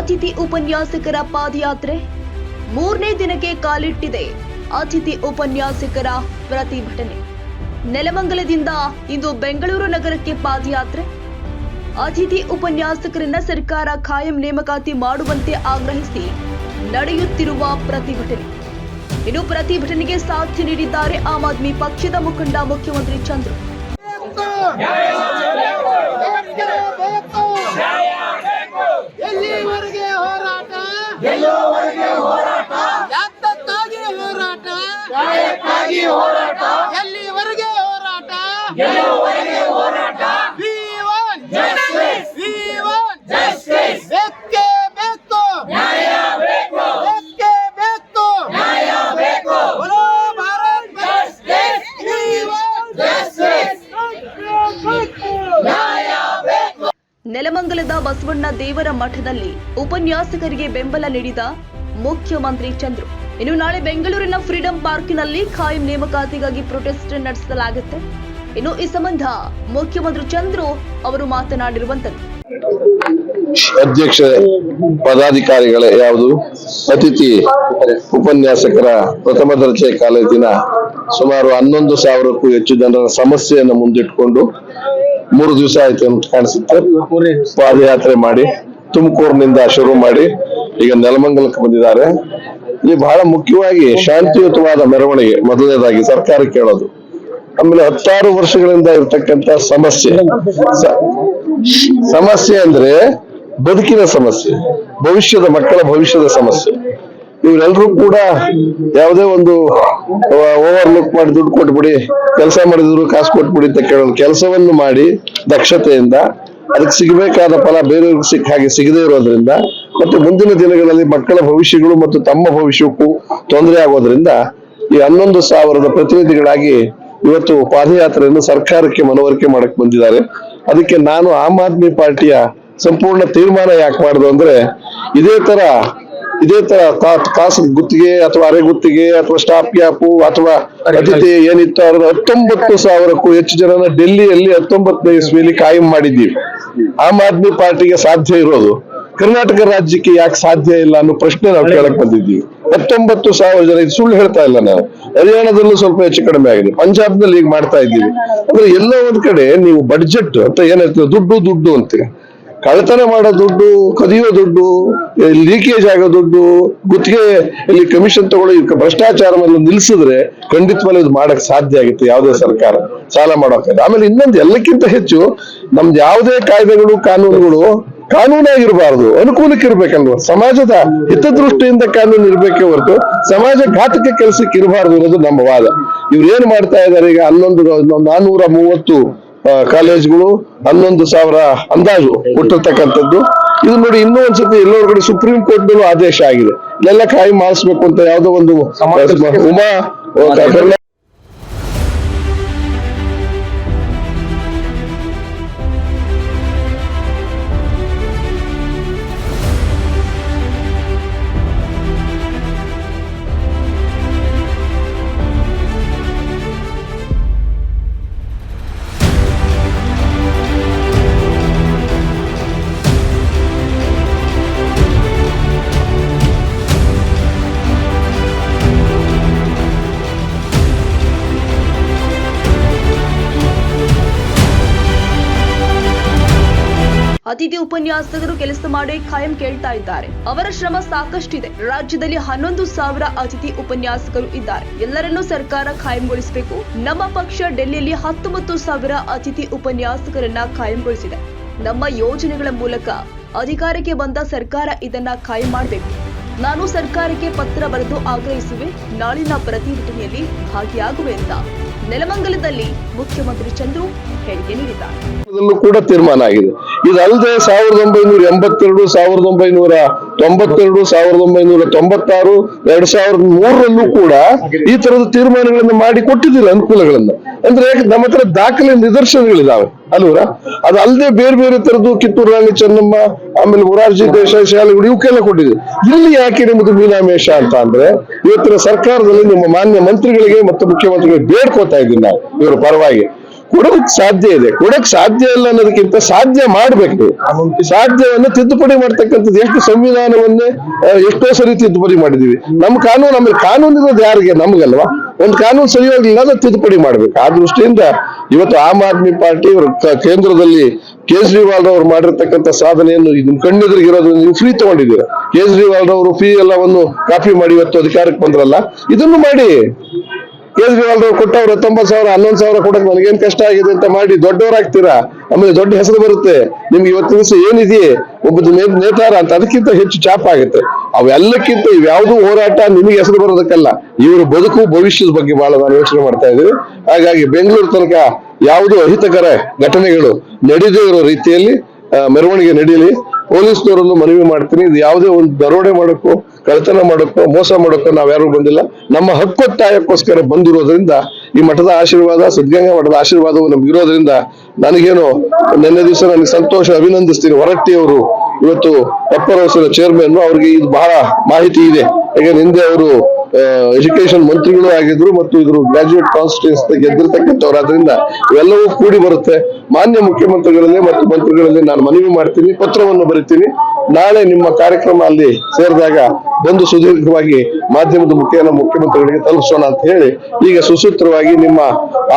ಅತಿಥಿ ಉಪನ್ಯಾಸಕರ ಪಾದಯಾತ್ರೆ ಮೂರನೇ ದಿನಕ್ಕೆ ಕಾಲಿಟ್ಟಿದೆ ಅತಿಥಿ ಉಪನ್ಯಾಸಕರ ಪ್ರತಿಭಟನೆ. ನೆಲಮಂಗಲದಿಂದ ಇಂದು ಬೆಂಗಳೂರು ನಗರಕ್ಕೆ ಪಾದಯಾತ್ರೆ. ಅತಿಥಿ ಉಪನ್ಯಾಸಕರನ್ನ ಸರ್ಕಾರ ಖಾಯಂ ನೇಮಕಾತಿ ಮಾಡುವಂತೆ ಆಗ್ರಹಿಸಿ ನಡೆಯುತ್ತಿರುವ ಪ್ರತಿಭಟನೆ. ಇನ್ನು ಪ್ರತಿಭಟನೆಗೆ ಸಾಥ್ ನೀಡಿದ್ದಾರೆ ಆಮ್ ಆದ್ಮಿ ಪಕ್ಷದ ಮುಖಂಡ ಮುಖ್ಯಮಂತ್ರಿ ಚಂದ್ರು ಎಲ್ಲಿವರೆಗೆ ಹೋರಾಟ ಯಾತಕ್ಕಾಗಿ ಹೋರಾಟ ಹೋರಾಟ? ಎಲ್ಲಿವರೆಗೆ ಹೋರಾಟ? ಎಲ್ಲಿವರೆಗೆ ಹೋರಾಟ? ನೆಲಮಂಗಲದ ಬಸವಣ್ಣ ದೇವರ ಮಠದಲ್ಲಿ ಉಪನ್ಯಾಸಕರಿಗೆ ಬೆಂಬಲ ನೀಡಿದ ಮುಖ್ಯಮಂತ್ರಿ ಚಂದ್ರು. ಇನ್ನು ನಾಳೆ ಬೆಂಗಳೂರಿನ ಫ್ರೀಡಂ ಪಾರ್ಕಿನಲ್ಲಿ ಖಾಯಂ ನೇಮಕಾತಿಗಾಗಿ ಪ್ರೊಟೆಸ್ಟ್ ನಡೆಸಲಾಗುತ್ತೆ. ಇನ್ನು ಈ ಸಂಬಂಧ ಮುಖ್ಯಮಂತ್ರಿ ಚಂದ್ರು ಅವರು ಮಾತನಾಡಿರುವಂತದ್ದು. ಅಧ್ಯಕ್ಷ ಪದಾಧಿಕಾರಿಗಳ ಯಾವುದು? ಅತಿಥಿ ಉಪನ್ಯಾಸಕರ ಪ್ರಥಮ ದರ್ಜೆ ಕಾಲೇಜಿನ ಸುಮಾರು ಹನ್ನೊಂದು ಸಾವಿರಕ್ಕೂ ಹೆಚ್ಚು ಜನರ ಸಮಸ್ಯೆಯನ್ನು ಮುಂದಿಟ್ಕೊಂಡು ಮೂರು ದಿವಸ ಆಯ್ತು ಅಂತ ಕಾಣಿಸುತ್ತೆ. ಪಾದಯಾತ್ರೆ ಮಾಡಿ ತುಮಕೂರಿನಿಂದ ಶುರು ಮಾಡಿ ಈಗ ನೆಲಮಂಗಲಕ್ಕೆ ಬಂದಿದ್ದಾರೆ. ಇಲ್ಲಿ ಬಹಳ ಮುಖ್ಯವಾಗಿ ಶಾಂತಿಯುತವಾದ ಮೆರವಣಿಗೆ ಮೊದಲನೇದಾಗಿ ಸರ್ಕಾರ ಕೇಳೋದು. ಆಮೇಲೆ ಹತ್ತಾರು ವರ್ಷಗಳಿಂದ ಇರ್ತಕ್ಕಂತ ಸಮಸ್ಯೆ. ಸಮಸ್ಯೆ ಅಂದ್ರೆ ಬದುಕಿನ ಸಮಸ್ಯೆ ಭವಿಷ್ಯದ ಮಕ್ಕಳ ಭವಿಷ್ಯದ ಸಮಸ್ಯೆ. ಇವರೆಲ್ಲರೂ ಕೂಡ ಯಾವುದೇ ಒಂದು ಓವರ್ ಲುಕ್ ಮಾಡಿ ದುಡ್ಡು ಕೊಟ್ಬಿಡಿ ಕೆಲಸ ಮಾಡಿದ್ರು ಕಾಸು ಕೊಟ್ಬಿಡಿ ಅಂತ ಕೇಳೋದು. ಕೆಲಸವನ್ನು ಮಾಡಿ ದಕ್ಷತೆಯಿಂದ ಅದಕ್ಕೆ ಸಿಗಬೇಕಾದ ಫಲ ಬೇರೆಯವ್ರಿಗೆ ಸಿಕ್ಕ ಹಾಗೆ ಸಿಗದೇ ಇರೋದ್ರಿಂದ ಮತ್ತೆ ಮುಂದಿನ ದಿನಗಳಲ್ಲಿ ಮಕ್ಕಳ ಭವಿಷ್ಯಗಳು ಮತ್ತು ತಮ್ಮ ಭವಿಷ್ಯಕ್ಕೂ ತೊಂದರೆ ಆಗೋದ್ರಿಂದ ಈ ಹನ್ನೊಂದು ಸಾವಿರದ ಪ್ರತಿನಿಧಿಗಳಾಗಿ ಇವತ್ತು ಪಾದಯಾತ್ರೆಯನ್ನು ಸರ್ಕಾರಕ್ಕೆ ಮನವರಿಕೆ ಮಾಡಕ್ ಬಂದಿದ್ದಾರೆ. ಅದಕ್ಕೆ ನಾನು ಆಮ್ ಆದ್ಮಿ ಪಾರ್ಟಿಯ ಸಂಪೂರ್ಣ ತೀರ್ಮಾನ ಯಾಕೆ ಮಾಡುದು ಅಂದ್ರೆ ಇದೇ ತರ ಇದೇ ತರ ಕಾಸು ಗುತ್ತಿಗೆ ಅಥವಾ ಅರೆ ಗುತ್ತಿಗೆ ಅಥವಾ ಸ್ಟಾಪ್ ಗ್ಯಾಪ್ ಅಥವಾ ಅತಿಥಿ ಏನಿತ್ತು ಅವ್ರದ್ದು ಹತ್ತೊಂಬತ್ತು ಸಾವಿರಕ್ಕೂ ಹೆಚ್ಚು ಜನನ ಡೆಲ್ಲಿಯಲ್ಲಿ ಹತ್ತೊಂಬತ್ತನೇ ಇಸ್ವಿಯಲ್ಲಿ ಕಾಯಂ ಮಾಡಿದ್ದೀವಿ. ಆಮ್ ಆದ್ಮಿ ಪಾರ್ಟಿಗೆ ಸಾಧ್ಯ ಇರೋದು. ಕರ್ನಾಟಕ ರಾಜ್ಯಕ್ಕೆ ಯಾಕೆ ಸಾಧ್ಯ ಇಲ್ಲ ಅನ್ನೋ ಪ್ರಶ್ನೆ ನಾವು ಕೇಳಕ್ ಬಂದಿದ್ದೀವಿ. ಹತ್ತೊಂಬತ್ತು ಸಾವಿರ ಜನ ಇದು ಸುಳ್ಳು ಹೇಳ್ತಾ ಇಲ್ಲ ನಾವು. ಹರಿಯಾಣದಲ್ಲೂ ಸ್ವಲ್ಪ ಹೆಚ್ಚು ಕಡಿಮೆ ಆಗಿದೆ. ಪಂಜಾಬ್ನಲ್ಲಿ ಈಗ ಮಾಡ್ತಾ ಇದ್ದೀವಿ. ಅಂದ್ರೆ ಎಲ್ಲ ಒಂದ್ ಕಡೆ ನೀವು ಬಡ್ಜೆಟ್ ಅಂತ ಏನಿರ್ತದೆ ದುಡ್ಡು ದುಡ್ಡು ಅಂತೀವಿ ಕಳ್ಳತನ ಮಾಡೋ ದುಡ್ಡು, ಕದಿಯೋ ದುಡ್ಡು ಲೀಕೇಜ್ ಆಗೋ ದುಡ್ಡು, ಗುತ್ತಿಗೆ ಇಲ್ಲಿ ಕಮಿಷನ್ ತಗೊಳ್ಳೋ ಭ್ರಷ್ಟಾಚಾರವನ್ನು ನಿಲ್ಸಿದ್ರೆ ಖಂಡಿತವಾಗ್ಲೂ ಇದು ಮಾಡಕ್ ಸಾಧ್ಯ ಆಗುತ್ತೆ ಯಾವುದೇ ಸರ್ಕಾರ. ಸಾಲ ಮಾಡೋಕೆ ಆಮೇಲೆ ಇನ್ನೊಂದು ಎಲ್ಲಕ್ಕಿಂತ ಹೆಚ್ಚು ನಮ್ದು ಯಾವುದೇ ಕಾಯ್ದೆಗಳು, ಕಾನೂನುಗಳು ಕಾನೂನಾಗಿರಬಾರದು ಅನುಕೂಲಕ್ಕೆ ಇರ್ಬೇಕಲ್ವ? ಸಮಾಜದ ಹಿತದೃಷ್ಟಿಯಿಂದ ಕಾನೂನು ಇರ್ಬೇಕೇ ಹೊರತು ಸಮಾಜ ಘಾತಕ ಕೆಲಸಕ್ಕೆ ಇರಬಾರದು ಅನ್ನೋದು ನಮ್ಮ ವಾದ. ಇವ್ರು ಏನ್ ಮಾಡ್ತಾ ಇದ್ದಾರೆ ಈಗ? ಹನ್ನೊಂದು, ನಾನೂರ ಮೂವತ್ತು ಕಾಲೇಜ್ಗಳು ಹನ್ನೊಂದು ಸಾವಿರ ಅಂದಾಜು ಕೊಟ್ಟಿರ್ತಕ್ಕಂಥದ್ದು. ಇದು ನೋಡಿ ಇನ್ನೂ ಒಂದ್ಸತಿ ಎಲ್ಲರ ಕಡೆ ಸುಪ್ರೀಂ ಕೋರ್ಟ್ ಮೇಲೂ ಆದೇಶ ಆಗಿದೆ. ಇಲ್ಲೆಲ್ಲ ಕಾಯಿ ಮಾಡಿಸ್ಬೇಕು ಅಂತ ಯಾವ್ದೋ ಒಂದು ಉಮಾ ಅತಿಥಿ ಉಪನ್ಯಾಸಕರು ಕೆಲಸ ಮಾಡಿ ಖಾಯಂ ಕೇಳ್ತಾ ಇದ್ದಾರೆ. ಅವರ ಶ್ರಮ ಸಾಕಷ್ಟಿದೆ. ರಾಜ್ಯದಲ್ಲಿ ಹನ್ನೊಂದು ಸಾವಿರ ಅತಿಥಿ ಉಪನ್ಯಾಸಕರು ಇದ್ದಾರೆ. ಎಲ್ಲರನ್ನೂ ಸರ್ಕಾರ ಖಾಯಂಗೊಳಿಸಬೇಕು. ನಮ್ಮ ಪಕ್ಷ ಡೆಲ್ಲಿಯಲ್ಲಿ ಹತ್ತೊಂಬತ್ತು ಸಾವಿರ ಅತಿಥಿ ಉಪನ್ಯಾಸಕರನ್ನ ಖಾಯಂಗೊಳಿಸಿದೆ. ನಮ್ಮ ಯೋಜನೆಗಳ ಮೂಲಕ ಅಧಿಕಾರಕ್ಕೆ ಬಂದ ಸರ್ಕಾರ ಇದನ್ನ ಖಾಯಂ ಮಾಡಬೇಕು. ನಾನು ಸರ್ಕಾರಕ್ಕೆ ಪತ್ರ ಬರೆದು ಆಗ್ರಹಿಸುವೆ. ನಾಳಿನ ಪ್ರತಿಭಟನೆಯಲ್ಲಿ ಭಾಗಿಯಾಗುವೆ ಅಂತ. ನೆಲಮಂಗಲದಲ್ಲಿ ಮುಖ್ಯಮಂತ್ರಿ ಚಂದ್ರು ಹೇಳಿಕೆ ನೀಡಿದ್ದಾರೆ. ಕೂಡ ತೀರ್ಮಾನ ಆಗಿದೆ. ಇದಲ್ಲದೆ ಸಾವಿರದ ಒಂಬೈನೂರ ಎಂಬತ್ತೆರಡು ಸಾವಿರದ ಒಂಬೈನೂರ ತೊಂಬತ್ತೆರಡು ಸಾವಿರದ ಒಂಬೈನೂರ ತೊಂಬತ್ತಾರು, ಎರಡ್ ಸಾವಿರದ ಮೂರರಲ್ಲೂ ಕೂಡ ಈ ತರದ ತೀರ್ಮಾನಗಳನ್ನು ಮಾಡಿ ಕೊಟ್ಟಿದ್ದಿಲ್ಲ ಅನುಕೂಲಗಳನ್ನ. ಅಂದ್ರೆ ನಮ್ಮ ಹತ್ರ ದಾಖಲೆ ನಿದರ್ಶನಗಳಿದಾವೆ ಅಲ್ವರ ಅದು ಅಲ್ಲದೆ ಬೇರೆ ಬೇರೆ ತರದ್ದು ಕಿತ್ತೂರು ರಾಣಿ ಚೆನ್ನಮ್ಮ, ಆಮೇಲೆ ಮುರಾರ್ಜಿ ದೇಶಾಯಿ ಶಾಲೆಗಳು ಇವಕ್ಕೆಲ್ಲ ಕೊಟ್ಟಿದೆ ಇಲ್ಲಿ ಯಾಕೆ ನಿಮ್ಮದು ಮೀನಾಮೇಷ ಅಂತ ಅಂದ್ರೆ, ಇವತ್ತಿನ ಸರ್ಕಾರದಲ್ಲಿ ನಿಮ್ಮ ಮಾನ್ಯ ಮಂತ್ರಿಗಳಿಗೆ ಮತ್ತು ಮುಖ್ಯಮಂತ್ರಿಗಳಿಗೆ ಬೇಡ್ಕೋತಾ ಇದ್ದೀನಿ ನಾವು. ಇವರ ಪರವಾಗಿ. ಕೊಡೋದಕ್ ಸಾಧ್ಯ ಇದೆ. ಕೊಡಕ್ ಸಾಧ್ಯ ಇಲ್ಲ ಅನ್ನೋದಕ್ಕಿಂತ ಸಾಧ್ಯ ಮಾಡ್ಬೇಕು. ಸಾಧ್ಯವನ್ನು ತಿದ್ದುಪಡಿ ಮಾಡ್ತಕ್ಕಂಥದ್ದು ಎಷ್ಟು ಸಂವಿಧಾನವನ್ನೇ ಎಷ್ಟೋ ಸರಿ ತಿದ್ದುಪಡಿ ಮಾಡಿದೀವಿ ನಮ್ಮ ಕಾನೂನು ಆಮೇಲೆ ಕಾನೂನು ಇರೋದು ಯಾರಿಗೆ? ನಮ್ಗಲ್ವಾ? ಒಂದು ಕಾನೂನು ಸರಿಯಾಗಿಲ್ಲ ಅದು ತಿದ್ದುಪಡಿ ಮಾಡ್ಬೇಕು. ಆ ದೃಷ್ಟಿಯಿಂದ ಇವತ್ತು ಆಮ್ ಆದ್ಮಿ ಪಾರ್ಟಿ ಕೇಂದ್ರದಲ್ಲಿ ಕೇಜ್ರಿವಾಲ್ ಅವರು ಮಾಡಿರ್ತಕ್ಕಂಥ ಸಾಧನೆಯನ್ನು ನಿಮ್ ಕಣ್ಣೆದುರಿಗಿರೋದು ನೀವು ಫ್ರೀ ತಗೊಂಡಿದ್ದೀರಾ? ಕೇಜ್ರಿವಾಲ್ ಅವರು ಫೀ ಎಲ್ಲವನ್ನು ಕಾಪಿ ಮಾಡಿ ಇವತ್ತು ಅಧಿಕಾರಕ್ಕೆ ಬಂದ್ರಲ್ಲ? ಇದನ್ನು ಮಾಡಿ. ಕೇಜ್ರಿವಾಲ್ ಅವ್ರು ಕೊಟ್ಟವ್ರು ಹತ್ತೊಂಬತ್ತು ಸಾವಿರ, ಹನ್ನೊಂದು ಸಾವಿರ ಕೊಡಕ್ ನನಗೇನ್ ಕಷ್ಟ ಆಗಿದೆ ಅಂತ ಮಾಡಿ ದೊಡ್ಡವರಾಗ್ತೀರಾ ಆಮೇಲೆ ದೊಡ್ಡ ಹೆಸರು ಬರುತ್ತೆ. ನಿಮ್ಗೆ ಇವತ್ತು ದಿವಸ ಏನಿದೆ ಒಬ್ಬ ನೇತಾರ ಅಂತ ಅದಕ್ಕಿಂತ ಹೆಚ್ಚು ಚಾಪ ಆಗುತ್ತೆ. ಅವೆಲ್ಲಕ್ಕಿಂತ ಇವ್ಯಾವುದೂ ಹೋರಾಟ, ನಿಮಗೆ ಹೆಸರು ಬರೋದಕ್ಕಲ್ಲ. ಇವರು ಬದುಕು ಭವಿಷ್ಯದ ಬಗ್ಗೆ ಬಹಳ ನಾನು ಯೋಚನೆ ಮಾಡ್ತಾ ಇದ್ದೀವಿ ಹಾಗಾಗಿ ಬೆಂಗಳೂರು ತನಕ ಯಾವುದು ಅಹಿತಕರ ಘಟನೆಗಳು ನಡೆದೇ ಇರೋ ರೀತಿಯಲ್ಲಿ ಮೆರವಣಿಗೆ ನಡೀಲಿ. ಪೊಲೀಸ್ನವರನ್ನು ಮನವಿ ಮಾಡ್ತೀನಿ. ಇದು ಯಾವುದೇ ಒಂದು ದರೋಡೆ ಮಾಡೋಕ್ಕೋ ಕಳತನ ಮಾಡೋಕ್ಕೋ, ಮೋಸ ಮಾಡೋಕ್ಕೋ ನಾವ್ಯಾರು ಬಂದಿಲ್ಲ. ನಮ್ಮ ಹಕ್ಕೊತ್ತಾಯಕ್ಕೋಸ್ಕರ ಬಂದಿರೋದ್ರಿಂದ, ಈ ಮಠದ ಆಶೀರ್ವಾದ, ಸದ್ಗಂಗಾ ಮಠದ ಆಶೀರ್ವಾದವು ನಮ್ಗೆ ಇರೋದ್ರಿಂದ ನನಗೇನು ನಿನ್ನೆ ದಿವಸ ನನಗೆ ಸಂತೋಷ ಅಭಿನಂದಿಸ್ತೀನಿ. ಹೊರಟ್ಟಿ ಅವರು ಇವತ್ತು ಅಪ್ಪರ್ ಹೌಸಿನ ಚೇರ್ಮನ್ ಅವ್ರಿಗೆ ಇದು ಬಹಳ ಮಾಹಿತಿ ಇದೆ. ಈಗ ಹಿಂದೆ ಅವರು ಎಜುಕೇಶನ್ ಮಂತ್ರಿಗಳು ಆಗಿದ್ರು ಮತ್ತು ಇದ್ರ ಗ್ರಾಜುಯೇಟ್ ಕಾನ್ಸ್ಟಿಟ್ಯೂನ್ಸ್ ಗೆದ್ದಿರ್ತಕ್ಕಂಥವ್ರಾದ್ರಿಂದ ಇವೆಲ್ಲವೂ ಕೂಡಿ ಬರುತ್ತೆ. ಮಾನ್ಯ ಮುಖ್ಯಮಂತ್ರಿಗಳಲ್ಲಿ ಮತ್ತು ಮಂತ್ರಿಗಳಲ್ಲಿ ನಾನು ಮನವಿ ಮಾಡ್ತೀನಿ, ಪತ್ರವನ್ನು ಬರಿತೀನಿ. ನಾಳೆ ನಿಮ್ಮ ಕಾರ್ಯಕ್ರಮ ಅಲ್ಲಿ ಸೇರಿದಾಗ ಬಂದು ಸುದೀರ್ಘವಾಗಿ ಮಾಧ್ಯಮದ ಮುಖ್ಯನ ಮುಖ್ಯಮಂತ್ರಿಗಳಿಗೆ ತಲುಪಿಸೋಣ ಅಂತ ಹೇಳಿ, ಈಗ ಸುಸೂತ್ರವಾಗಿ ನಿಮ್ಮ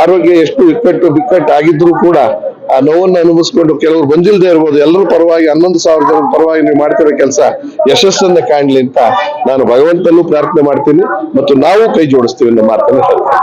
ಆರೋಗ್ಯ ಎಷ್ಟು ಇಕ್ಕಟ್ಟು ಬಿಕ್ಕಟ್ಟು ಆಗಿದ್ರು ಕೂಡ ಆ ನೋವನ್ನು ಅನುಭವಿಸ್ಕೊಂಡು ಕೆಲವರು ಬಂದಿಲ್ಲದೆ ಇರ್ಬೋದು, ಎಲ್ಲರ ಪರವಾಗಿ ಹನ್ನೊಂದು ಸಾವಿರ ಜನರ ಪರವಾಗಿ ನೀವು ಮಾಡ್ತಿರೋ ಕೆಲಸ ಯಶಸ್ಸನ್ನ ಕಾಣಲಿ ಅಂತ ನಾನು ಭಗವಂತನೂ ಪ್ರಾರ್ಥನೆ ಮಾಡ್ತೀನಿ ಮತ್ತು ನಾವು ಕೈ ಜೋಡಿಸ್ತೀವಿ ಅನ್ನೋ ಮಾತನ್ನು ಹೇಳ್ತೀನಿ.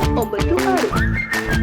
ಒಂಬತ್ತು ಆರು